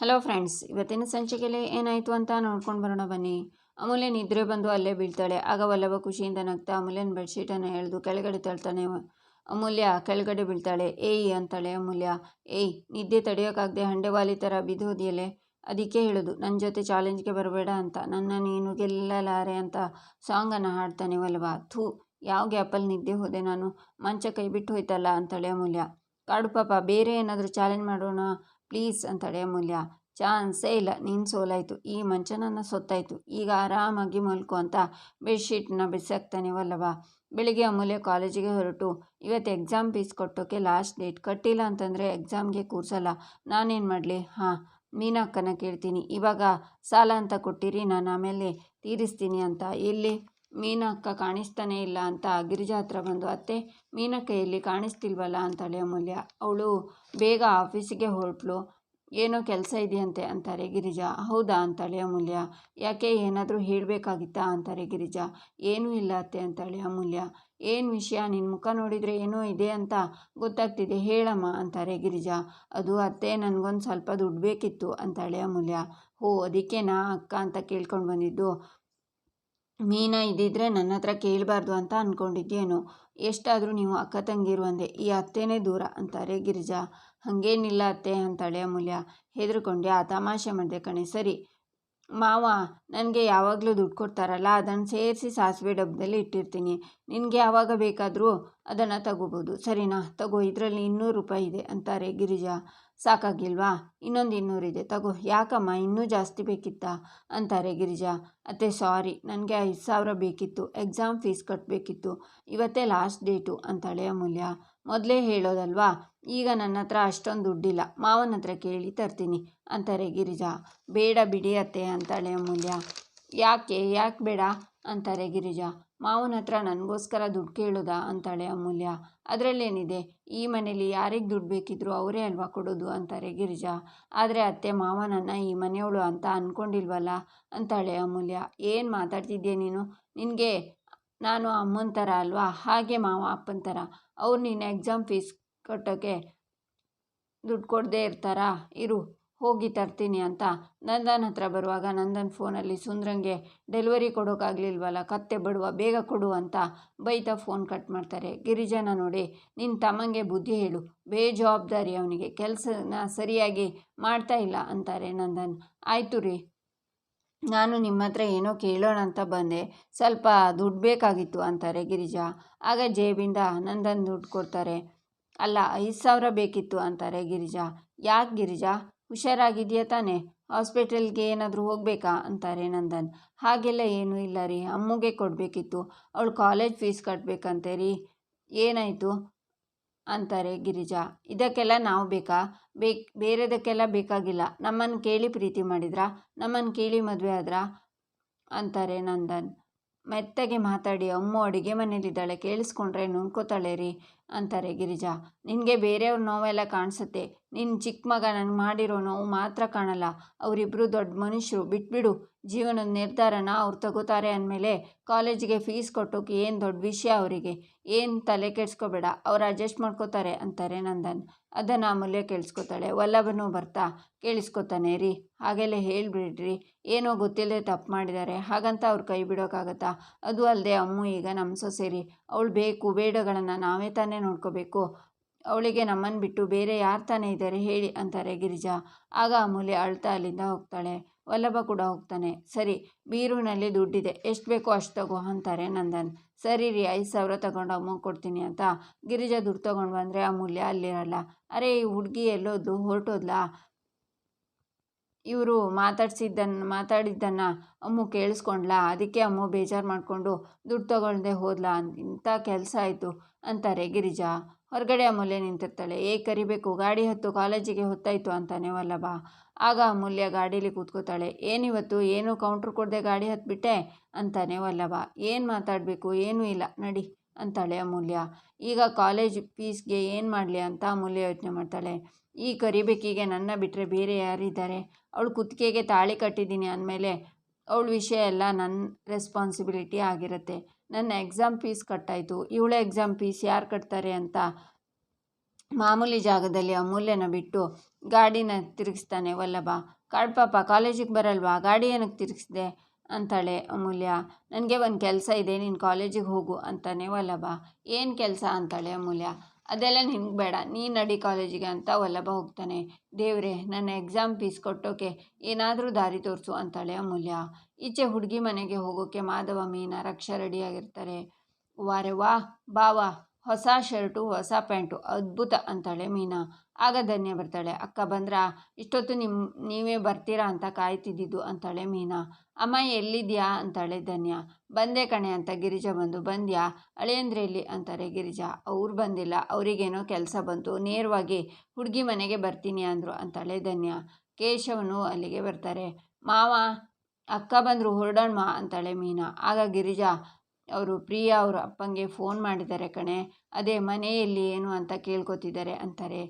Hello friends, ಇವತ್ತಿನ ಸಂಚಿಕೆಯಲ್ಲಿ ಏನಾಯಿತು ಅಂತ ನೋಡ್ಕೊಂಡು ಬರೋಣ ಬನ್ನಿ. ಅಮೂಲ್ಯ ನಿದ್ರೆ ಬಂದು ಅಲ್ಲೇ ಬೀಳ್ತಾಳೆ. ಆಗ ವಲ್ಲಭ ಖುಷಿಯಿಂದ ನಗ್ತಾ ಅಮೂಲ್ಯನ ಬೆಡ್ಶೀಟನ್ನು ಎಳೆದು ಕೆಳಗಡೆ ತಳ್ತಾನೆ. ಅಮೂಲ್ಯ ಕೆಳಗಡೆ ಬೀಳ್ತಾಳೆ. ಏಯ್ ಅಂತಾಳೆ ಅಮೂಲ್ಯ. ಏಯ್, ನಿದ್ದೆ ತಡೆಯೋಕ್ಕಾಗದೆ ಹಂಡೆವಾಲಿ ಥರ ಬಿದ್ದೋದಿಯಲೆ ಅದಕ್ಕೆ ಹೇಳೋದು. ನನ್ನ ಜೊತೆ ಚಾಲೆಂಜ್ಗೆ ಬರಬೇಡ ಅಂತ. ನನ್ನ ನೀನು ಗೆಲ್ಲಲಾರೆ ಅಂತ ಸಾಂಗನ್ನು ಹಾಡ್ತಾನೆ ವಲ್ಲಭ. ಥೂ, ಯಾವ ಗ್ಯಾಪಲ್ಲಿ ನಿದ್ದೆ ಹೋದೆ ನಾನು? ಮಂಚ ಕೈ ಬಿಟ್ಟು ಹೋಯ್ತಲ್ಲ? ಅಂತಾಳೆ ಅಮೂಲ್ಯ. ಕಾಡು ಪಾಪ, ಬೇರೆ ಏನಾದರೂ ಚಾಲೆಂಜ್ ಮಾಡೋಣ? ಪ್ಲೀಸ್ ಅಂತಾಳೆ ಅಮೂಲ್ಯ ಚಾನ್ಸೇ ಇಲ್ಲ. ನೀನು ಸೋಲಾಯಿತು. ಈ ಮಂಚನನ್ನ ಸೊತ್ತಾಯಿತು. ಈಗ ಆರಾಮಾಗಿ ಮಲ್ಕು ಅಂತ ಬೆಡ್ಶೀಟ್ನ ಬಿಸಾಕ್ತಾನೆ ವಲ್ಲಭ. ಬೆಳಿಗ್ಗೆ ಅಮೂಲ್ಯ ಕಾಲೇಜಿಗೆ ಹೊರಟು. ಇವತ್ತು ಎಕ್ಸಾಮ್ ಫೀಸ್ ಕೊಟ್ಟೋಕೆ ಲಾಸ್ಟ್ ಡೇಟ್. ಕಟ್ಟಿಲ್ಲ ಅಂತಂದರೆ ಎಕ್ಸಾಮ್ಗೆ ಕೂರಿಸಲ್ಲ. ನಾನೇನು ಮಾಡಲಿ? ಹಾಂ, ಮೀನಕ್ಕನ ಕೇಳ್ತೀನಿ. ಇವಾಗ ಸಾಲ ಅಂತ ಕೊಟ್ಟಿರಿ. ನಾನು ಆಮೇಲೆ ತೀರಿಸ್ತೀನಿ ಅಂತ. ಎಲ್ಲಿ? ಮೀನಕ್ಕ ಕಾಣಿಸ್ತಾನೇ ಇಲ್ಲ ಅಂತ ಗಿರಿಜಾ ಹತ್ರ ಬಂದು, ಅತ್ತೆ, ಮೀನಕ್ಕ ಎಲ್ಲಿ ಕಾಣಿಸ್ತಿಲ್ವಲ್ಲ? ಅಂತಾಳೆ ಅಮೂಲ್ಯ ಅವಳು ಬೇಗ ಆಫೀಸಿಗೆ ಹೊರಟ್ಲು. ಏನೋ ಕೆಲಸ ಇದೆಯಂತೆ, ಅಂತಾರೆ ಗಿರಿಜಾ. ಹೌದಾ? ಅಂತಾಳೆ ಅಮೂಲ್ಯ ಯಾಕೆ, ಏನಾದರೂ ಹೇಳಬೇಕಾಗಿತ್ತಾ? ಅಂತಾರೆ ಗಿರಿಜಾ. ಏನೂ ಇಲ್ಲ ಅತ್ತೆ ಅಂತಾಳೆ ಅಮೂಲ್ಯ ಏನು ವಿಷಯ? ನಿನ್ನ ಮುಖ ನೋಡಿದರೆ ಏನೋ ಇದೆ ಅಂತ ಗೊತ್ತಾಗ್ತಿದೆ. ಹೇಳಮ್ಮ, ಅಂತಾರೆ ಗಿರಿಜಾ. ಅದು ಅತ್ತೆ, ನನಗೊಂದು ಸ್ವಲ್ಪ ದುಡ್ಡು ಬೇಕಿತ್ತು ಅಂತಾಳೆ ಅಮೂಲ್ಯ ಹೋ ಅದಕ್ಕೆ ನಾ ಅಕ್ಕ ಅಂತ ಕೇಳ್ಕೊಂಡು ಬಂದಿದ್ದು? ಮೀನ ಇದ್ದಿದ್ರೆ ನನ್ನ ಹತ್ರ ಕೇಳಬಾರ್ದು ಅಂತ ಅಂದ್ಕೊಂಡಿದ್ದೇನು ಎಷ್ಟಾದರೂ ನೀವು ಅಕ್ಕ ತಂಗಿರು ಅಂದೆ, ಈ ಅತ್ತೆನೇ ದೂರ ಅಂತಾರೆ ಗಿರಿಜಾ. ಹಾಗೇನಿಲ್ಲ ಅತ್ತೆ ಅಂತಾಳೆ ಅಮೂಲ್ಯ. ಹೆದರ್ಕೊಂಡೆ, ಆ ತಮಾಷೆ ಮಾಡಿದೆ ಕಣೆ, ಸರಿ. ಮಾವ, ನನಗೆ ಯಾವಾಗಲೂ ದುಡ್ಡು ಕೊಡ್ತಾರಲ್ಲ ಅದನ್ನು ಸೇರಿಸಿ ಸಾಸಿವೆ ಡಬ್ಬದಲ್ಲಿ ಇಟ್ಟಿರ್ತೀನಿ. ನಿನಗೆ ಯಾವಾಗ ಬೇಕಾದರೂ ಅದನ್ನು ತಗೋಬೋದು. ಸರಿನಾ? ತಗೋ, ಇದರಲ್ಲಿ ಇನ್ನೂರು ರೂಪಾಯಿ ಇದೆ ಅಂತಾರೆ ಗಿರಿಜಾ. ಸಾಕಾಗಿಲ್ವಾ? ಇನ್ನೊಂದು ಇನ್ನೂರಿದೆ ತಗೋ, ಯಾಕಮ್ಮ ಇನ್ನೂ ಜಾಸ್ತಿ ಬೇಕಿತ್ತಾ? ಅಂತಾರೆ ಗಿರಿಜಾ. ಅತ್ತೆ, ಸಾರಿ, ನನಗೆ ಐದು ಸಾವಿರ ಬೇಕಿತ್ತು. ಎಕ್ಸಾಮ್ ಫೀಸ್ ಕಟ್ಟಬೇಕಿತ್ತು ಇವತ್ತೇ ಲಾಸ್ಟ್ ಡೇಟು, ಅಂತಾಳೆ ಅಮೂಲ್ಯ. ಮೊದಲೇ ಹೇಳೋದಲ್ವಾ? ಈಗ ನನ್ನ ಹತ್ರ ಅಷ್ಟೊಂದು ದುಡ್ಡಿಲ್ಲ. ಮಾವನ ಹತ್ರ ಕೇಳಿ ತರ್ತೀನಿ ಅಂತಾರೆ ಗಿರಿಜಾ. ಬೇಡ ಬಿಡಿ ಅತ್ತೆ ಅಂತಾಳೆ ಅಮೂಲ್ಯ. ಯಾಕೆ? ಯಾಕೆ ಬೇಡ? ಅಂತಾರೆ ಗಿರಿಜಾ. ಮಾವನ ಹತ್ರ ನನಗೋಸ್ಕರ ದುಡ್ಡು ಕೇಳೋದಾ? ಅಂತಾಳೆ ಅಮೂಲ್ಯ. ಅದರಲ್ಲೇನಿದೆ? ಈ ಮನೇಲಿ ಯಾರಿಗೆ ದುಡ್ಡು ಬೇಕಿದ್ರು ಅವರೇ ಅಲ್ವಾ ಕೊಡೋದು? ಅಂತಾರೆ ಗಿರಿಜಾ. ಆದರೆ ಅತ್ತೆ ಮಾವನನ್ನು ಈ ಮನೆಯವಳು ಅಂತ ಅಂದ್ಕೊಂಡಿಲ್ವಲ್ಲ ಅಂತಾಳೆ ಅಮೂಲ್ಯ. ಏನು ಮಾತಾಡ್ತಿದ್ದೆ ನೀನು? ನಿನಗೆ ನಾನು ಅಮ್ಮನ ಥರ ಅಲ್ವಾ? ಹಾಗೆ ಮಾವ ಅಪ್ಪನ ಥರ ಅವ್ರು ನೀನು ಎಕ್ಸಾಮ್ ಫೀಸ್ ಕಟ್ಟೋಕ್ಕೆ ದುಡ್ಡು ಕೊಡದೇ ಇರ್ತಾರಾ? ಇರು, ಹೋಗಿ ತರ್ತೀನಿ ಅಂತ. ನಂದನ್ ಹತ್ರ ಬರುವಾಗ ನಂದನ್ ಫೋನಲ್ಲಿ ಸುಂದ್ರಂಗೆ ಡೆಲಿವರಿ ಕೊಡೋಕ್ಕಾಗಲಿಲ್ವಲ್ಲ ಕತ್ತೆ ಬಡುವ, ಬೇಗ ಕೊಡು ಅಂತ ಬೈತಾ ಫೋನ್ ಕಟ್ ಮಾಡ್ತಾರೆ. ಗಿರಿಜನ ನೋಡಿ ನಿನ್ನ ತಮ್ಮಂಗೆ ಬುದ್ಧಿ ಹೇಳು. ಬೇಜವಾಬ್ದಾರಿ ಅವನಿಗೆ. ಕೆಲಸನ ಸರಿಯಾಗಿ ಮಾಡ್ತಾ ಇಲ್ಲ ಅಂತಾರೆ ನಂದನ್. ಆಯಿತು ರೀ. ನಾನು ನಿಮ್ಮ ಹತ್ರ ಏನೋ ಕೇಳೋಣ ಅಂತ ಬಂದೆ. ಸ್ವಲ್ಪ ದುಡ್ಡು ಬೇಕಾಗಿತ್ತು ಅಂತಾರೆ ಗಿರಿಜಾ. ಆಗ ಜೇಬಿಂದ ನಂದನ್ ದುಡ್ಡು ಕೊಡ್ತಾರೆ. ಅಲ್ಲ, ಐದು ಸಾವಿರ ಬೇಕಿತ್ತು ಅಂತಾರೆ ಗಿರಿಜಾ. ಯಾಕೆ ಗಿರಿಜಾ? ಹುಷಾರಾಗಿದೆಯಾ ತಾನೇ? ಹಾಸ್ಪಿಟಲ್ಗೆ ಏನಾದರೂ ಹೋಗಬೇಕಾ? ಅಂತಾರೆ ನಂದನ್. ಹಾಗೆಲ್ಲ ಏನೂ ಇಲ್ಲ ರೀ, ಅಮ್ಮಗೆ ಕೊಡಬೇಕಿತ್ತು. ಅವಳು ಕಾಲೇಜ್ ಫೀಸ್ ಕಟ್ಟಬೇಕಂತೆ ರೀ. ಏನಾಯಿತು? ಅಂತಾರೆ ಗಿರಿಜಾ. ಇದಕ್ಕೆಲ್ಲ ನಾವು ಬೇಕಾ? ಬೇಕ್, ಬೇರೆದಕ್ಕೆಲ್ಲ ಬೇಕಾಗಿಲ್ಲ. ನಮ್ಮನ್ನು ಕೇಳಿ ಪ್ರೀತಿ ಮಾಡಿದ್ರಾ? ನಮ್ಮನ್ನು ಕೇಳಿ ಮದುವೆ ಆದ್ರಾ? ಅಂತಾರೆ ನಂದನ್. ಮೆತ್ತಗೆ ಮಾತಾಡಿ, ಅಮ್ಮು ಅಡುಗೆ ಮನೇಲಿದ್ದಾಳೆ, ಕೇಳಿಸ್ಕೊಂಡ್ರೆ ನುಣ್ಕೋತಾಳೆ ರೀ. ಅಂತಾರೆ ಗಿರಿಜಾ. ನಿನಗೆ ಬೇರೆಯವ್ರ ನೋವೆಲ್ಲ ಕಾಣಿಸುತ್ತೆ. ನಿನ್ನ ಚಿಕ್ಕ ಮಗ ನನಗೆ ಮಾಡಿರೋ ನೋವು ಮಾತ್ರ ಕಾಣಲ್ಲ. ಅವರಿಬ್ಬರು ದೊಡ್ಡ ಮನುಷ್ಯರು ಬಿಟ್ಬಿಡು. ಜೀವನದ ನಿರ್ಧಾರನ ಅವ್ರು ತಗೋತಾರೆ ಅಂದಮೇಲೆ ಕಾಲೇಜಿಗೆ ಫೀಸ್ ಕೊಟ್ಟೋಕೆ ಏನು ದೊಡ್ಡ ವಿಷಯ ಅವರಿಗೆ? ಏನು ತಲೆ ಕೆಡಿಸ್ಕೋಬೇಡ. ಅವ್ರು ಅಡ್ಜಸ್ಟ್ ಮಾಡ್ಕೋತಾರೆ ಅಂತಾರೆ ನಂದನ್. ಅದನ್ನು ಅಮೂಲ್ಯ ಕೇಳಿಸ್ಕೊತಾಳೆ. ವಲ್ಲಭನು ಬರ್ತಾ ಕೇಳಿಸ್ಕೊತಾನೆ, ರೀ, ಹಾಗೆಲ್ಲ ಹೇಳಿಬಿಡ್ರಿ. ಏನೋ ಗೊತ್ತಿಲ್ಲದೆ ತಪ್ಪು ಮಾಡಿದ್ದಾರೆ ಹಾಗಂತ ಅವ್ರು ಕೈ ಬಿಡೋಕ್ಕಾಗತ್ತಾ ಅದು ಅಲ್ಲದೆ ಅಮ್ಮು, ಈಗ ನಮ್ಮ ಸೊಸೆ ರೀ. ಅವಳು ಬೇಕು. ಬೇಡಗಳನ್ನು ನಾವೇ ತಾನೇ ನೋಡ್ಕೋಬೇಕು. ಅವಳಿಗೆ ನಮ್ಮನ್ನು ಬಿಟ್ಟು ಬೇರೆ ಯಾರು ತಾನೇ ಇದ್ದಾರೆ ಹೇಳಿ ಅಂತಾರೆ ಗಿರಿಜಾ. ಆಗ ಅಮೂಲ್ಯ ಅಳ್ತಾ ಅಲ್ಲಿಂದ ಹೋಗ್ತಾಳೆ. ವಲ್ಲಭ ಕೂಡ ಹೋಗ್ತಾನೆ. ಸರಿ ಬೀರೂನಲ್ಲಿ ದುಡ್ಡಿದೆ. ಎಷ್ಟು ಬೇಕೋ ಅಷ್ಟು ತಗೋ ಅಂತಾರೆ ನಂದನ್. ಸರಿ ರೀ, ಐದು ಸಾವಿರ ತಗೊಂಡು ಅಮ್ಮ ಕೊಡ್ತೀನಿ ಅಂತ. ಗಿರಿಜಾ ದುಡ್ಡು ತೊಗೊಂಡು ಬಂದರೆ ಅಮೂಲ್ಯ ಅಲ್ಲಿರಲ್ಲ. ಅರೆ, ಈ ಹುಡುಗಿ ಎಲ್ಲೋದು ಹೊರಟೋದ್ಲಾ? ಇವರು ಮಾತಾಡ್ಸಿದ್ದನ್ನು ಮಾತಾಡಿದ್ದನ್ನು ಅಮ್ಮು ಕೇಳಿಸ್ಕೊಂಡ್ಲ? ಅದಕ್ಕೆ ಅಮ್ಮು ಬೇಜಾರು ಮಾಡಿಕೊಂಡು, ದುಡ್ಡು ತಗೊಳ್ದೆ ಹೋದ್ಲಾ? ಇಂಥ ಕೆಲಸ ಆಯಿತು ಅಂತಾರೆ ಗಿರಿಜಾ ಹೊರಗಡೆ ಅಮೂಲ್ಯ ನಿಂತಿರ್ತಾಳೆ. ಏ, ಕರಿಬೇಕು, ಗಾಡಿ ಹತ್ತು ಕಾಲೇಜಿಗೆ ಹೊತ್ತಾಯಿತು ಅಂತಾನೆ ವಲ್ಲಭ. ಆಗ ಅಮೂಲ್ಯ ಗಾಡೀಲಿ ಕೂತ್ಕೋತಾಳೆ. ಏನಿವತ್ತು? ಏನು ಕೌಂಟ್ರ್ ಕೊಡದೆ ಗಾಡಿ ಹತ್ಬಿಟ್ಟೆ? ಅಂತಾನೆ ವಲ್ಲಭ. ಏನು ಮಾತಾಡಬೇಕು? ಏನೂ ಇಲ್ಲ. ನಡಿ. ಅಂತಾಳೆ ಅಮೂಲ್ಯ. ಈಗ ಕಾಲೇಜ್ ಫೀಸ್ಗೆ ಏನು ಮಾಡಲಿ ಅಂತ ಅಮೂಲ್ಯ ಯೋಚನೆ ಮಾಡ್ತಾಳೆ. ಈ ಕರಿಬೇಕಿಗೆ ನನ್ನ ಬಿಟ್ಟರೆ ಬೇರೆ ಯಾರಿದ್ದಾರೆ? ಅವಳು ಕುತ್ತಿಗೆಗೆ ತಾಳಿ ಕಟ್ಟಿದ್ದೀನಿ ಅಂದಮೇಲೆ ಅವಳ ವಿಷಯ ಎಲ್ಲ ನನ್ನ ರೆಸ್ಪಾನ್ಸಿಬಿಲಿಟಿ ಆಗಿರುತ್ತೆ. ನನ್ನ ಎಕ್ಸಾಮ್ ಫೀಸ್ ಕಟ್ಟಾಯಿತು. ಇವಳ ಎಕ್ಸಾಮ್ ಫೀಸ್ ಯಾರು ಕಟ್ತಾರೆ ಅಂತ ಮಾಮೂಲಿ ಜಾಗದಲ್ಲಿ ಅಮೂಲ್ಯನ ಬಿಟ್ಟು ಗಾಡಿನ ತಿರುಗಿಸ್ತಾನೆ, ವಲ್ಲಭ. ಕಾಡ್ಪಾಪ ಕಾಲೇಜಿಗೆ ಬರಲ್ವಾ? ಗಾಡಿ ಏನಕ್ಕೆ ತಿರುಗಿಸ್ದೆ? ಅಂತಾಳೆ, ಅಮೂಲ್ಯ, ನನಗೆ ಒಂದು ಕೆಲಸ ಇದೆ, ನೀನು ಕಾಲೇಜಿಗೆ ಹೋಗು ಅಂತಾನೆ ವಲ್ಲಭ. ಏನು ಕೆಲಸ? ಅಂತಾಳೆ ಅಮೂಲ್ಯ. ಅದೆಲ್ಲ ನಿನ್ಗೆ ಬೇಡ, ನೀನು ನಡಿ ಕಾಲೇಜಿಗೆ ಅಂತ ವಲ್ಲಭ ಹೋಗ್ತಾನೆ. ದೇವ್ರೆ, ನನ್ನ ಎಕ್ಸಾಮ್ ಫೀಸ್ ಕೊಟ್ಟೋಕೆ ಏನಾದರೂ ದಾರಿ ತೋರಿಸು ಅಂತಾಳೆ ಅಮೂಲ್ಯ. ಈಚೆ ಹುಡುಗಿ ಮನೆಗೆ ಹೋಗೋಕೆ ಮಾಧವ, ಮೀನ, ರಕ್ಷಾ ರೆಡಿಯಾಗಿರ್ತಾರೆ. ವಾರೆ ವಾ ಬಾವಾ ಹೊಸ ಶರ್ಟು, ಹೊಸ ಪ್ಯಾಂಟು, ಅದ್ಭುತ ಅಂತಾಳೆ ಮೀನಾ. ಆಗ ಧನ್ಯ ಬರ್ತಾಳೆ. ಅಕ್ಕ ಬಂದ್ರ? ಇಷ್ಟೊತ್ತು ನಿಮ್ಮ ನೀವೇ ಬರ್ತೀರಾ ಅಂತ ಕಾಯ್ತಿದ್ದಿದ್ದು ಅಂತಾಳೆ ಮೀನಾ. ಅಮ್ಮ ಎಲ್ಲಿದ್ಯಾ? ಅಂತಾಳೆ ಧನ್ಯ. ಬಂದೆ ಕಣೆ ಅಂತ ಗಿರಿಜಾ ಬಂದು, ಬಂದ್ಯಾ? ಅಳೆಯಂದ್ರೆಲ್ಲಿ ಅಂತಾರೆ ಗಿರಿಜಾ. ಅವ್ರು ಬಂದಿಲ್ಲ. ಅವರಿಗೇನೋ ಕೆಲಸ ಬಂತು. ನೇರವಾಗಿ ಹುಡುಗಿ ಮನೆಗೆ ಬರ್ತೀನಿ ಅಂದರು ಅಂತಾಳೆ ಧನ್ಯ. ಕೇಶವನು ಅಲ್ಲಿಗೆ ಬರ್ತಾರೆ. ಮಾವ, ಅಕ್ಕ ಬಂದರು, ಹೊರಡೋಣ ಅಂತಾಳೆ ಮೀನಾ. ಆಗ ಗಿರಿಜಾ ಅವರು, ಪ್ರಿಯಾ ಅವರು ಅಪ್ಪಂಗೆ ಫೋನ್ ಮಾಡಿದ್ದಾರೆ ಕಣೆ, ಅದೇ ಮನೆಯಲ್ಲಿ ಏನು ಅಂತ ಕೇಳ್ಕೊತಿದ್ದಾರೆ ಅಂತಾರೆ.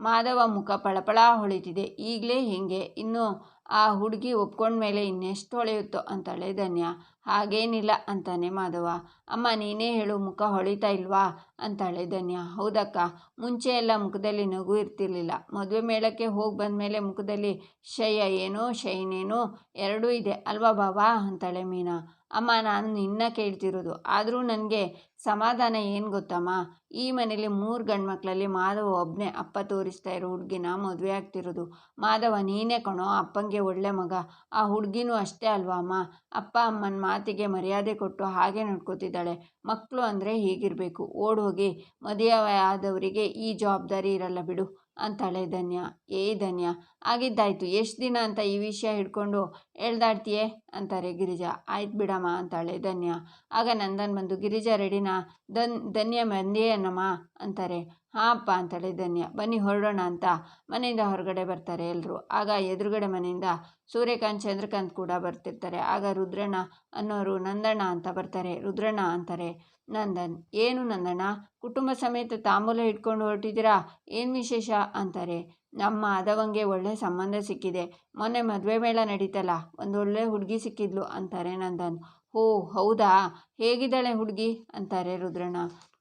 ಮಾಧವ ಮುಖ ಪಳಪಳ ಹೊಳಿತಿದೆ. ಈಗಲೇ ಹೇಗೆ? ಇನ್ನು ಆ ಹುಡುಗಿ ಒಪ್ಕೊಂಡ ಮೇಲೆ ಇನ್ನೆಷ್ಟು ಹೊಳೆಯುತ್ತೋ? ಅಂತಾಳೆ ಧನ್ಯ. ಹಾಗೇನಿಲ್ಲ ಅಂತಾನೆ ಮಾಧವ. ಅಮ್ಮ, ನೀನೇ ಹೇಳು, ಮುಖ ಹೊಳಿತಾ ಇಲ್ವಾ? ಅಂತಾಳೆ ಧನ್ಯ. ಹೌದಕ್ಕ, ಮುಂಚೆ ಎಲ್ಲ ಮುಖದಲ್ಲಿ ನಗು ಇರ್ತಿರ್ಲಿಲ್ಲ. ಮದುವೆ ಮೇಳಕ್ಕೆ ಹೋಗಿ ಬಂದಮೇಲೆ ಮುಖದಲ್ಲಿ ಶಯ ಏನೋ, ಶೈನೇನೋ, ಎರಡೂ ಇದೆ. ಅಲ್ವಾ ಬಾವಾ? ಅಂತಾಳೆ ಮೀನಾ. ಅಮ್ಮ, ನಾನು ನಿನ್ನ ಕೇಳ್ತಿರೋದು. ಆದರೂ ನನಗೆ ಸಮಾಧಾನ ಏನು ಗೊತ್ತಮ್ಮ? ಈ ಮನೇಲಿ ಮೂರು ಗಂಡು ಮಕ್ಕಳಲ್ಲಿ ಮಾಧವ ಒಬ್ಬನೇ ಅಪ್ಪ ತೋರಿಸ್ತಾ ಇರೋ ಹುಡುಗಿನ ಮದುವೆ ಆಗ್ತಿರೋದು. ಮಾಧವ ನೀನೇ ಕಣೋ ಅಪ್ಪಂಗೆ ಒಳ್ಳೆ ಮಗ. ಆ ಹುಡುಗಿನೂ ಅಷ್ಟೇ ಅಲ್ವಾ ಅಮ್ಮ? ಅಪ್ಪ, ಅಮ್ಮನ ಮಾತಿಗೆ ಮರ್ಯಾದೆ ಕೊಟ್ಟು ಹಾಗೆ ನಡ್ಕೋತಿದ್ದಾಳೆ. ಮಕ್ಕಳು ಅಂದರೆ ಹೀಗಿರಬೇಕು. ಓಡೋಗಿ ಮದುವೆ ಆದವರಿಗೆ ಈ ಜವಾಬ್ದಾರಿ ಇರಲ್ಲ ಬಿಡು, ಅಂತಾಳೆ ಧನ್ಯ. ಏ ಧನ್ಯ, ಆಗಿದ್ದಾಯ್ತು. ಎಷ್ಟು ದಿನ ಅಂತ ಈ ವಿಷಯ ಹಿಡ್ಕೊಂಡು ಎಳ್ದಾಡ್ತೀಯೇ? ಅಂತಾರೆ ಗಿರಿಜಾ. ಆಯ್ತು ಬಿಡಮ್ಮ, ಅಂತಾಳೆ ಧನ್ಯ. ಆಗ ನಂದನ್ ಬಂದು, ಗಿರಿಜಾ ರೆಡಿನಾ? ದನ್ ಧನ್ಯ ಮಂದಿಯೇನಮ್ಮ ಅಂತಾರೆ. ಹಾಂ ಅಂತೇಳಿ ಅಂತಾಳೆ ಧನ್ಯ ಬನ್ನಿ ಹೊರಡೋಣ ಅಂತ. ಮನೆಯಿಂದ ಹೊರಗಡೆ ಬರ್ತಾರೆ ಎಲ್ಲರೂ ಆಗ ಎದುರುಗಡೆ ಮನೆಯಿಂದ ಸೂರ್ಯಕಾಂತ್, ಚಂದ್ರಕಾಂತ್ ಕೂಡ ಬರ್ತಿರ್ತಾರೆ. ಆಗ ರುದ್ರಣ್ಣ ಅನ್ನೋರು ನಂದಣ್ಣ ಅಂತ ಬರ್ತಾರೆ. ರುದ್ರಣ್ಣ ಅಂತಾರೆ. ನಂದನ್, ಏನು ನಂದಣ್ಣ? ಕುಟುಂಬ ಸಮೇತ ತಾಂಬೂಲ ಇಟ್ಕೊಂಡು ಹೊರಟಿದ್ದೀರಾ? ಏನು ವಿಶೇಷ? ಅಂತಾರೆ. ನಮ್ಮ ಆದವಂಗೆ ಒಳ್ಳೆ ಸಂಬಂಧ ಸಿಕ್ಕಿದೆ. ಮೊನ್ನೆ ಮದುವೆ ಮೇಳ ನಡೀತಲ್ಲ, ಒಂದೊಳ್ಳೆ ಹುಡುಗಿ ಸಿಕ್ಕಿದ್ಲು, ಅಂತಾರೆ ನಂದನ್. ಓ, ಹೌದಾ? ಹೇಗಿದ್ದಾಳೆ ಹುಡುಗಿ? ಅಂತಾರೆ ರುದ್ರಣ್ಣ.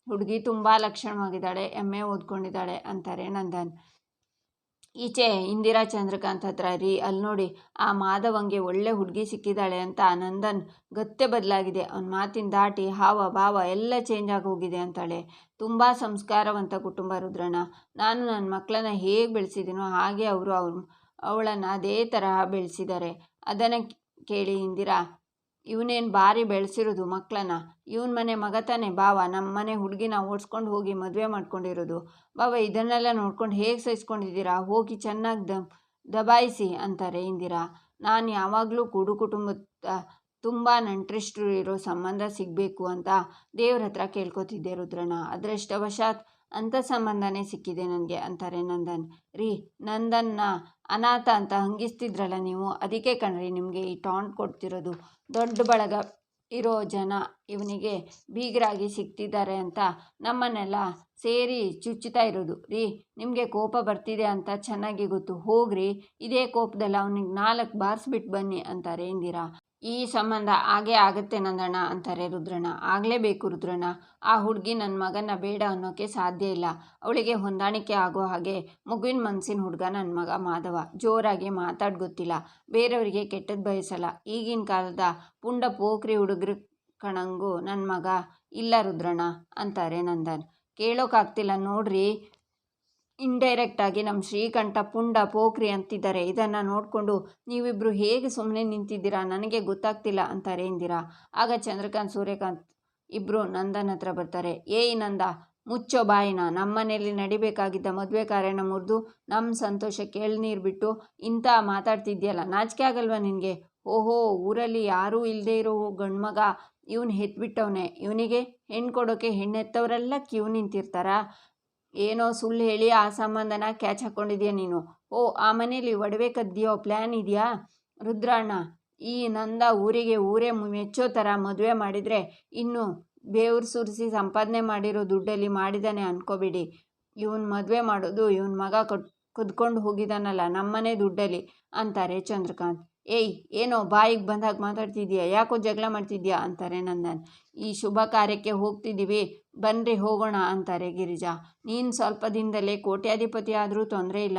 ಹುಡುಗಿ ತುಂಬ ಲಕ್ಷಣವಾಗಿದ್ದಾಳೆ, ಎಮ್ಮೆ ಓದ್ಕೊಂಡಿದ್ದಾಳೆ ಅಂತಾರೆ ನಂದನ್. ಈಚೆ ಇಂದಿರಾ ಚಂದ್ರಕಾಂತ್ ಹತ್ರ ರೀ ಅಲ್ಲಿ ನೋಡಿ, ಆ ಮಾಧವಂಗೆ ಒಳ್ಳೆ ಹುಡುಗಿ ಸಿಕ್ಕಿದ್ದಾಳೆ ಅಂತ ನಂದನ್ ಗತ್ತೆ ಬದಲಾಗಿದೆ. ಅವನ ಮಾತಿನ ದಾಟಿ ಹಾವ, ಭಾವ ಎಲ್ಲ ಚೇಂಜ್ ಆಗಿ ಹೋಗಿದೆ ಅಂತಾಳೆ. ತುಂಬ ಸಂಸ್ಕಾರವಂತ ಕುಟುಂಬ ರುದ್ರಣ್ಣ. ನಾನು ನನ್ನ ಮಕ್ಕಳನ್ನ ಹೇಗೆ ಬೆಳೆಸಿದ್ದೀನೋ ಹಾಗೆ ಅವರು ಅವ್ರ, ಅವಳನ್ನು ಅದೇ ತರಹ ಬೆಳೆಸಿದ್ದಾರೆ ಅದನ್ನು ಕೇಳಿ ಇಂದಿರಾ ಇವನೇನು ಭಾರಿ ಬೆಳೆಸಿರೋದು ಮಕ್ಕಳನ್ನ ಇವನ ಮನೆ ಮಗ ತಾನೇ ಬಾವ ನಮ್ಮ ಮನೆ ಹುಡುಗಿನ ಓಡಿಸ್ಕೊಂಡು ಹೋಗಿ ಮದುವೆ ಮಾಡ್ಕೊಂಡಿರೋದು. ಬಾವ ಇದನ್ನೆಲ್ಲ ನೋಡ್ಕೊಂಡು ಹೇಗೆ ಸಹಿಸ್ಕೊಂಡಿದ್ದೀರಾ? ಹೋಗಿ ಚೆನ್ನಾಗಿ ದ ದಬಾಯಿಸಿ ಅಂತಾರೆ ಇಂದಿರಾ. ನಾನು ಯಾವಾಗಲೂ ಕೂಡು ಕುಟುಂಬದ ತುಂಬ ನಂಟ್ರಿಷ್ಟ್ರು ಇರೋ ಸಂಬಂಧ ಸಿಗಬೇಕು ಅಂತ ದೇವ್ರ ಹತ್ರ ಕೇಳ್ಕೊತಿದ್ದೆ ರುದ್ರಣ್ಣ. ಅದೃಷ್ಟವಶಾತ್ ಅಂಥ ಸಂಬಂಧನೇ ಸಿಕ್ಕಿದೆ ನನಗೆ ಅಂತಾರೆ ನಂದನ್. ರೀ, ನಂದನ್ನ ಅನಾಥ ಅಂತ ಹಂಗಿಸ್ತಿದ್ರಲ್ಲ ನೀವು? ಅದಕ್ಕೆ ಕಣ್ರಿ, ನಿಮಗೆ ಈ ಟಾಂಟ್ ಕೊಡ್ತಿರೋದು. ದೊಡ್ಡ ಬಳಗ ಇರೋ ಜನ ಇವನಿಗೆ ಬೀಗರಾಗಿ ಸಿಗ್ತಿದ್ದಾರೆ ಅಂತ ನಮ್ಮನ್ನೆಲ್ಲ ಸೇರಿ ಚುಚ್ಚುತ್ತಾ ಇರೋದು. ರೀ, ನಿಮಗೆ ಕೋಪ ಬರ್ತಿದೆ ಅಂತ ಚೆನ್ನಾಗಿ ಗೊತ್ತು. ಹೋಗ್ರಿ, ಇದೇ ಕೋಪದಲ್ಲಿ ಅವನಿಗೆ ನಾಲ್ಕು ಬಾರಿಸ್ಬಿಟ್ಟು ಬನ್ನಿ ಅಂತಾರೆ ಇಂದಿರಾ. ಈ ಸಂಬಂಧ ಹಾಗೆ ಆಗುತ್ತೆ ನಂದಣ್ಣ ಅಂತಾರೆ ರುದ್ರಣ್ಣ. ಆಗಲೇಬೇಕು ರುದ್ರಣ್ಣ. ಆ ಹುಡುಗಿ ನನ್ನ ಮಗನ ಬೇಡ ಅನ್ನೋಕ್ಕೆ ಸಾಧ್ಯ ಇಲ್ಲ. ಅವಳಿಗೆ ಹೊಂದಾಣಿಕೆ ಆಗೋ ಹಾಗೆ ಮಗುವಿನ ಮನಸ್ಸಿನ ಹುಡುಗ ನನ್ನ ಮಗ ಮಾಧವ. ಜೋರಾಗಿ ಮಾತಾಡ್ ಗೊತ್ತಿಲ್ಲ. ಬೇರೆಯವರಿಗೆ ಕೆಟ್ಟದ್ದು ಬಯಸಲ್ಲ. ಈಗಿನ ಕಾಲದ ಪುಂಡ ಪೋಖ್ರಿ ಹುಡುಗ್ರ ಕಣಂಗು ನನ್ನ ಮಗ ಇಲ್ಲ ರುದ್ರಣ್ಣ ಅಂತಾರೆ ನಂದನ್. ಕೇಳೋಕ್ಕಾಗ್ತಿಲ್ಲ ನೋಡ್ರಿ. ಇಂಡೈರೆಕ್ಟಾಗಿ ನಮ್ಮ ಶ್ರೀಕಂಠ ಪುಂಡ ಪೋಖ್ರಿ ಅಂತಿದ್ದಾರೆ. ಇದನ್ನು ನೋಡಿಕೊಂಡು ನೀವಿಬ್ಬರು ಹೇಗೆ ಸುಮ್ಮನೆ ನಿಂತಿದ್ದೀರಾ? ನನಗೆ ಗೊತ್ತಾಗ್ತಿಲ್ಲ ಅಂತಾರೆ ಇಂದಿರಾ. ಆಗ ಚಂದ್ರಕಾಂತ್, ಸೂರ್ಯಕಾಂತ್ ಇಬ್ಬರು ನಂದನ್ ಹತ್ರ ಬರ್ತಾರೆ. ಏಯ್ ನಂದ, ಮುಚ್ಚೋ ಬಾಯಿನ. ನಮ್ಮನೇಲಿ ನಡಿಬೇಕಾಗಿದ್ದ ಮದುವೆ ಕಾರ್ಯನ ಮುರಿದು ನಮ್ಮ ಸಂತೋಷಕ್ಕೆ ಎಳ್ನೀರು ಬಿಟ್ಟು ಇಂಥ ಮಾತಾಡ್ತಿದ್ಯಲ್ಲ. ನಾಚಿಕೆ ಆಗಲ್ವಾ ನಿನಗೆ? ಓಹೋ, ಊರಲ್ಲಿ ಯಾರೂ ಇಲ್ಲದೆ ಇರೋ ಗಂಡ್ಮಗ ಇವನು ಹೆತ್ಬಿಟ್ಟವನೆ. ಇವನಿಗೆ ಹೆಣ್ಣು ಕೊಡೋಕೆ ಹೆಣ್ಣೆತ್ತವರೆಲ್ಲ ಕ್ಯೂ ನಿಂತಿರ್ತಾರಾ? ಏನೋ ಸುಳ್ಳು ಹೇಳಿ ಆ ಸಂಬಂಧನ ಕ್ಯಾಚ್ ಹಾಕ್ಕೊಂಡಿದ್ಯಾ ನೀನು? ಓ, ಆ ಮನೇಲಿ ಒಡವೆ ಕದ್ದಿಯೋ ಪ್ಲ್ಯಾನ್ ಇದೆಯಾ? ರುದ್ರಣ್ಣ, ಈ ನಂದ ಊರಿಗೆ ಊರೇ ಮೆಚ್ಚೋ ಥರ ಮದುವೆ ಮಾಡಿದರೆ ಇನ್ನು ಬೇವ್ರು ಸುರಿಸಿ ಸಂಪಾದನೆ ಮಾಡಿರೋ ದುಡ್ಡಲ್ಲಿ ಮಾಡಿದ್ದಾನೆ ಅನ್ಕೋಬೇಡಿ. ಇವನ್ ಮದುವೆ ಮಾಡೋದು ಇವನ್ ಮಗ ಕಟ್ ಕದ್ಕೊಂಡು ಹೋಗಿದ್ದಾನಲ್ಲ ನಮ್ಮನೆ ದುಡ್ಡಲ್ಲಿ, ಅಂತಾರೆ ಚಂದ್ರಕಾಂತ್. ಏಯ್, ಏನೋ ಬಾಯಿಗೆ ಬಂದಾಗ ಮಾತಾಡ್ತಿದ್ಯಾ? ಯಾಕೋ ಜಗಳ ಮಾಡ್ತಿದ್ಯಾ? ಅಂತಾರೆ ನಂದನ್. ಈ ಶುಭ ಕಾರ್ಯಕ್ಕೆ ಹೋಗ್ತಿದ್ದೀವಿ ಬನ್ರಿ ಹೋಗೋಣ, ಅಂತಾರೆ ಗಿರಿಜಾ. ನೀನು ಸ್ವಲ್ಪ ದಿನದಲ್ಲೇ ಕೋಟ್ಯಾಧಿಪತಿ ಆದರೂ ತೊಂದರೆ ಇಲ್ಲ.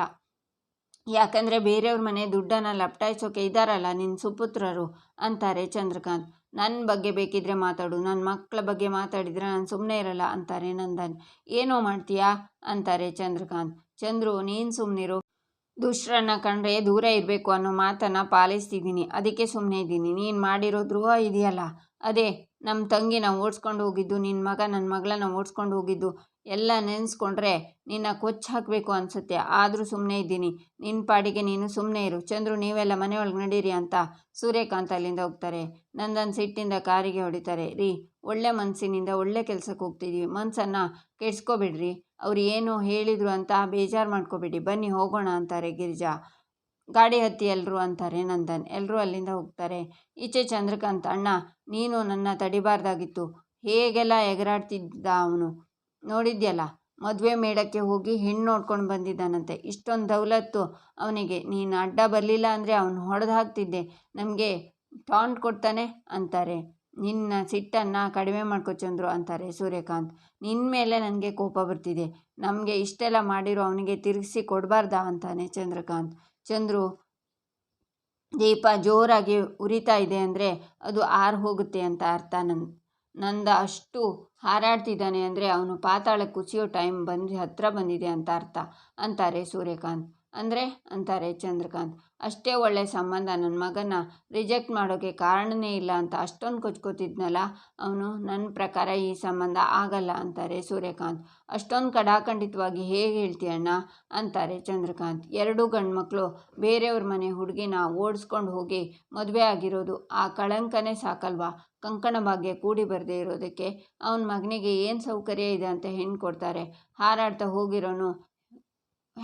ಯಾಕಂದರೆ ಬೇರೆಯವ್ರ ಮನೆ ದುಡ್ಡನ್ನು ಲಪ್ಟಾಯಿಸೋಕೆ ಇದ್ದಾರಲ್ಲ ನಿನ್ನ ಸುಪುತ್ರರು, ಅಂತಾರೆ ಚಂದ್ರಕಾಂತ್. ನನ್ನ ಬಗ್ಗೆ ಬೇಕಿದ್ರೆ ಮಾತಾಡು ನನ್ನ ಮಕ್ಕಳ ಬಗ್ಗೆ ಮಾತಾಡಿದರೆ ನಾನು ಸುಮ್ಮನೆ ಇರಲ್ಲ, ಅಂತಾರೆ ನಂದನ್. ಏನೋ ಮಾಡ್ತೀಯಾ? ಅಂತಾರೆ ಚಂದ್ರಕಾಂತ್. ಚಂದ್ರು, ನೀನು ಸುಮ್ಮನಿರು ದುಷ್ಟರನ್ನ ಕಂಡ್ರೆ ದೂರ ಇರಬೇಕು ಅನ್ನೋ ಮಾತನ್ನು ಪಾಲಿಸ್ತಿದ್ದೀನಿ. ಅದಕ್ಕೆ ಸುಮ್ಮನೆ ಇದ್ದೀನಿ. ನೀನು ಮಾಡಿರೋ ದ್ರೋಹ ಇದೆಯಲ್ಲ? ಅದೇ ನಮ್ಮ ತಂಗಿನ ಓಡಿಸ್ಕೊಂಡು ಹೋಗಿದ್ದು ನಿನ್ನ ಮಗ ನನ್ನ ಮಗಳನ್ನ ಓಡಿಸ್ಕೊಂಡು ಹೋಗಿದ್ದು ಎಲ್ಲ ನೆನೆಸ್ಕೊಂಡ್ರೆ ನಿನ್ನ ಕೊಚ್ಚು ಹಾಕಬೇಕು ಅನಿಸುತ್ತೆ. ಆದರೂ ಸುಮ್ಮನೆ ಇದ್ದೀನಿ. ನಿನ್ನ ಪಾಡಿಗೆ ನೀನು ಸುಮ್ಮನೆ ಇರು. ಚಂದ್ರು, ನೀವೆಲ್ಲ ಮನೆ ಒಳಗೆ ನಡೀರಿ ಅಂತ ಸೂರ್ಯಕಾಂತ್ ಅಲ್ಲಿಂದ ಹೋಗ್ತಾರೆ. ನಂದನ್ ಸಿಟ್ಟಿಂದ ಕಾರಿಗೆ ಹೊಡಿತಾರೆ. ರೀ, ಒಳ್ಳೆ ಮನಸ್ಸಿನಿಂದ ಒಳ್ಳೆ ಕೆಲಸಕ್ಕೆ ಹೋಗ್ತಿದ್ದೀವಿ ಮನಸ್ಸನ್ನು ಕೆಡ್ಸ್ಕೊಬೇಡ್ರಿ. ಅವ್ರು ಏನು ಹೇಳಿದರು ಅಂತ ಬೇಜಾರು ಮಾಡ್ಕೋಬೇಡಿ, ಬನ್ನಿ ಹೋಗೋಣ ಅಂತಾರೆ ಗಿರಿಜಾ. ಗಾಡಿ ಹತ್ತಿ ಎಲ್ಲರೂ ಅಂತಾರೆ ನಂದನ್. ಎಲ್ಲರೂ ಅಲ್ಲಿಂದ ಹೋಗ್ತಾರೆ. ಈಚೆ ಚಂದ್ರಕಾಂತ್, ಅಣ್ಣ, ನೀನು ನನ್ನ ತಡಿಬಾರ್ದಾಗಿತ್ತು. ಹೇಗೆಲ್ಲ ಎಗರಾಡ್ತಿದ್ದ ಅವನು? ನೋಡಿದ್ಯಲ್ಲ, ಮದುವೆ ಮೇಳಕ್ಕೆ ಹೋಗಿ ಹೆಣ್ಣು ನೋಡ್ಕೊಂಡು ಬಂದಿದ್ದಾನಂತೆ. ಇಷ್ಟೊಂದು ದೌಲತ್ತು ಅವನಿಗೆ. ನೀನು ಅಡ್ಡ ಬರಲಿಲ್ಲ ಅಂದರೆ ಅವನು ಹೊಡೆದು ಹಾಕ್ತಿದ್ದೆ. ನಮಗೆ ಟಾಂಟ್ ಕೊಡ್ತಾನೆ ಅಂತಾರೆ. ನಿನ್ನ ಸಿಟ್ಟನ್ನು ಕಡಿಮೆ ಮಾಡ್ಕೊ ಚಂದ್ರು ಅಂತಾರೆ ಸೂರ್ಯಕಾಂತ್. ನಿನ್ನ ಮೇಲೆ ನನಗೆ ಕೋಪ ಬರ್ತಿದೆ. ನಮಗೆ ಇಷ್ಟೆಲ್ಲ ಮಾಡಿರೋ ಅವನಿಗೆ ತಿರುಗಿಸಿ ಕೊಡಬಾರ್ದಾ ಅಂತಾನೆ ಚಂದ್ರಕಾಂತ್. ಚಂದ್ರು, ದೀಪ ಜೋರಾಗಿ ಉರಿತಾ ಇದೆ ಅಂದರೆ ಅದು ಆರು ಹೋಗುತ್ತೆ ಅಂತ ಅರ್ಥ. ನನ್ನ ನಂದ ಅಷ್ಟು ಹಾರಾಡ್ತಿದ್ದಾನೆ ಅಂದರೆ ಅವನು ಪಾತಾಳ ಕುಸಿಯೋ ಟೈಮ್ ಬಂದು ಹತ್ತಿರ ಬಂದಿದೆ ಅಂತ ಅರ್ಥ, ಅಂತಾರೆ ಸೂರ್ಯಕಾಂತ್. ಅಂದರೆ? ಅಂತಾರೆ ಚಂದ್ರಕಾಂತ್. ಅಷ್ಟೇ ಒಳ್ಳೆ ಸಂಬಂಧ ನನ್ನ ಮಗನ ರಿಜೆಕ್ಟ್ ಮಾಡೋಕ್ಕೆ ಕಾರಣನೇ ಇಲ್ಲ ಅಂತ ಅಷ್ಟೊಂದು ಕೊಚ್ಕೋತಿದ್ನಲ್ಲ, ಅವನು ನನ್ನ ಪ್ರಕಾರ ಈ ಸಂಬಂಧ ಆಗಲ್ಲ ಅಂತಾರೆ ಸೂರ್ಯಕಾಂತ್. ಅಷ್ಟೊಂದು ಕಡಾಖಂಡಿತವಾಗಿ ಹೇಗೆ ಹೇಳ್ತೀಯಣ್ಣ ಅಂತಾರೆ ಚಂದ್ರಕಾಂತ್. ಎರಡೂ ಗಂಡ್ಮಕ್ಳು, ಬೇರೆಯವ್ರ ಮನೆ ಹುಡುಗಿನ ಓಡಿಸ್ಕೊಂಡು ಹೋಗಿ ಮದುವೆ ಆಗಿರೋದು ಆ ಕಳಂಕನೇ ಸಾಕಲ್ವಾ? ಕಂಕಣ ಭಾಗ್ಯ ಕೂಡಿ ಬರದೇ ಇರೋದಕ್ಕೆ ಅವನ ಮಗನಿಗೆ ಏನು ಸೌಕರ್ಯ ಇದೆ ಅಂತ ಹೆಣ್ಣು ಕೊಡ್ತಾರೆ? ಹಾರಾಡ್ತಾ ಹೋಗಿರೋನು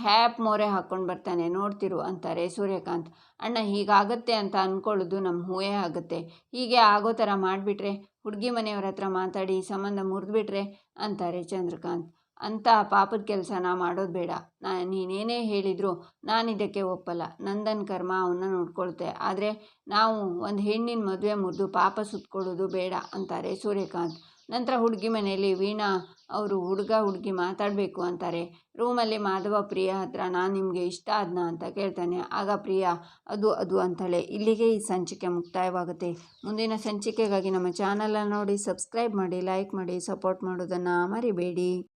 ಹ್ಯಾಪ್ ಮೋರೆ ಹಾಕ್ಕೊಂಡು ಬರ್ತಾನೆ, ನೋಡ್ತಿರು ಅಂತಾರೆ ಸೂರ್ಯಕಾಂತ್. ಅಣ್ಣ, ಹೀಗಾಗತ್ತೆ ಅಂತ ಅಂದ್ಕೊಳ್ಳೋದು ನಮ್ಮ ಹೂವೇ ಆಗುತ್ತೆ. ಹೀಗೆ ಆಗೋ ಥರ ಮಾಡಿಬಿಟ್ರೆ, ಹುಡುಗಿ ಮನೆಯವ್ರ ಹತ್ರ ಮಾತಾಡಿ ಸಂಬಂಧ ಮುರಿದ್ಬಿಟ್ರೆ ಅಂತಾರೆ ಚಂದ್ರಕಾಂತ್. ಅಂತ ಪಾಪದ ಕೆಲಸನ ಮಾಡೋದು ಬೇಡ. ನಾ, ನೀನೇನೇ ಹೇಳಿದರೂ ನಾನು ಇದಕ್ಕೆ ಒಪ್ಪಲ್ಲ. ನಂದನ್ ಕರ್ಮ ಅವನ್ನ ನೋಡ್ಕೊಳ್ತೆ. ಆದರೆ ನಾವು ಒಂದು ಹೆಣ್ಣಿನ ಮದುವೆ ಮುರಿದು ಪಾಪ ಸುತ್ಕೊಳ್ಳೋದು ಬೇಡ ಅಂತಾರೆ ಸೂರ್ಯಕಾಂತ್. ನಂತರ ಹುಡುಗಿ ಮನೆಯಲ್ಲಿ ವೀಣಾ, ಅವರು ಹುಡುಗ, ಹುಡುಗಿ ಮಾತಾಡಬೇಕು ಅಂತಾರೆ. ರೂಮಲ್ಲಿ ಮಾಧವ, ಪ್ರಿಯ ಹತ್ರ ನಾನು ನಿಮಗೆ ಇಷ್ಟ ಆದ್ನ ಅಂತ ಕೇಳ್ತಾನೆ. ಆಗ ಪ್ರಿಯ, ಅದು ಅದು ಅಂತಾಳೆ. ಇಲ್ಲಿಗೆ ಈ ಸಂಚಿಕೆ ಮುಕ್ತಾಯವಾಗುತ್ತೆ. ಮುಂದಿನ ಸಂಚಿಕೆಗಾಗಿ ನಮ್ಮ ಚಾನಲನ್ನು ನೋಡಿ ಸಬ್ಸ್ಕ್ರೈಬ್ ಮಾಡಿ, ಲೈಕ್ ಮಾಡಿ, ಸಪೋರ್ಟ್ ಮಾಡೋದನ್ನು ಮರಿಬೇಡಿ.